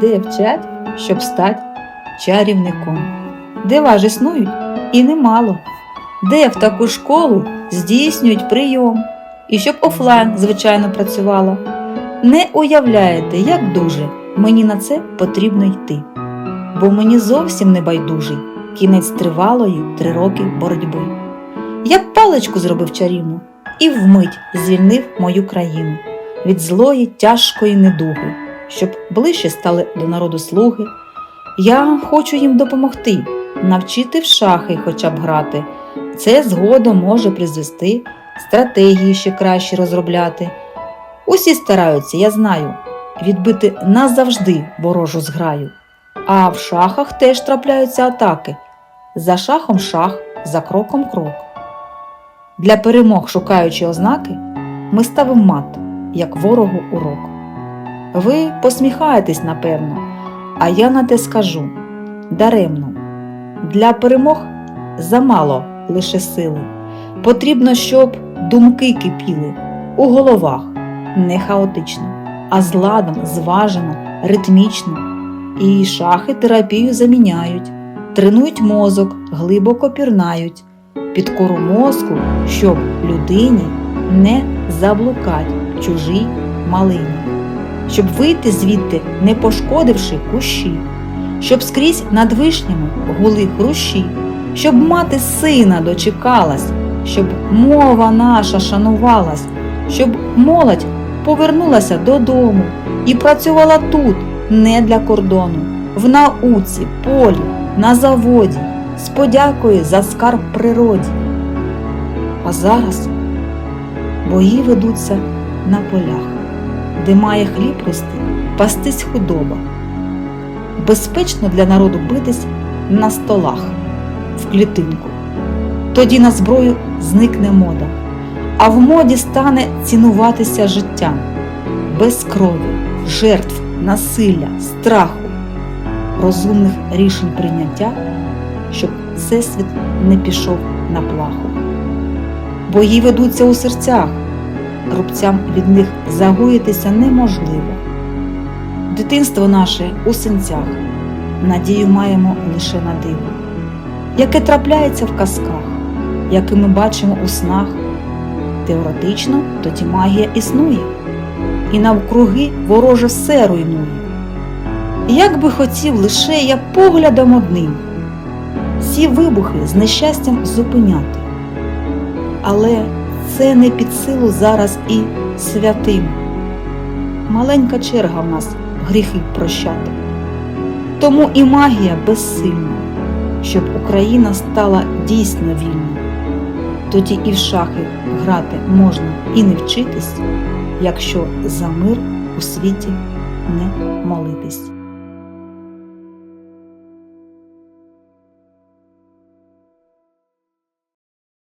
де вчать, щоб стати чарівником. Дива ж існують і немало. Де в таку школу здійснюють прийом, і щоб офлайн, звичайно, працювала. Не уявляєте, як дуже мені на це потрібно йти, бо мені зовсім не байдужий кінець тривалої три роки боротьби. Я паличку зробив чарівну і вмить звільнив мою країну від злої, тяжкої недуги, щоб ближче стали до народу слуги. Я хочу їм допомогти, навчити в шахи хоча б грати. Це згодом може призвести, стратегії ще краще розробляти. Усі стараються, я знаю, відбити назавжди ворожу зграю. А в шахах теж трапляються атаки. За шахом шах, за кроком крок. Для перемог, шукаючи ознаки, ми ставимо мат, як ворогу урок. Ви посміхаєтесь, напевно, а я на те скажу даремно. Для перемог замало лише сили. Потрібно, щоб думки кипіли у головах, не хаотично, а з ладом, зважено, ритмічно. І шахи терапію заміняють, тренують мозок, глибоко пірнають, під кору мозку, щоб людині не заблукать чужій малині, щоб вийти звідти, не пошкодивши кущі, щоб скрізь над вишнями гули хрущі, щоб мати сина дочекалась, щоб мова наша шанувалась, щоб молодь повернулася додому і працювала тут, не для кордону, в науці, полі, на заводі, з подякою за скарб природі. А зараз бої ведуться на полях, де має хліб рости, пастись худоба. Безпечно для народу битись на столах в клітинку. Тоді на зброю зникне мода, а в моді стане цінуватися життя без крові, жертв, насилля, страху, розумних рішень прийняття, щоб всесвіт не пішов на плаху. Бої ведуться у серцях, рубцям від них загоїтися неможливо. Дитинство наше у синцях, надію маємо лише на диво, яке трапляється в казках, яке ми бачимо у снах. Теоретично тоді магія існує, і навкруги вороже все руйнує. Як би хотів лише я поглядом одним ці вибухи з нещастям зупиняти. Але це не під силу зараз і святим. Маленька черга в нас гріхи прощати. Тому і магія безсильна, щоб Україна стала дійсно вільною. Тоді і в шахи грати можна і не вчитись, якщо за мир у світі не молитись.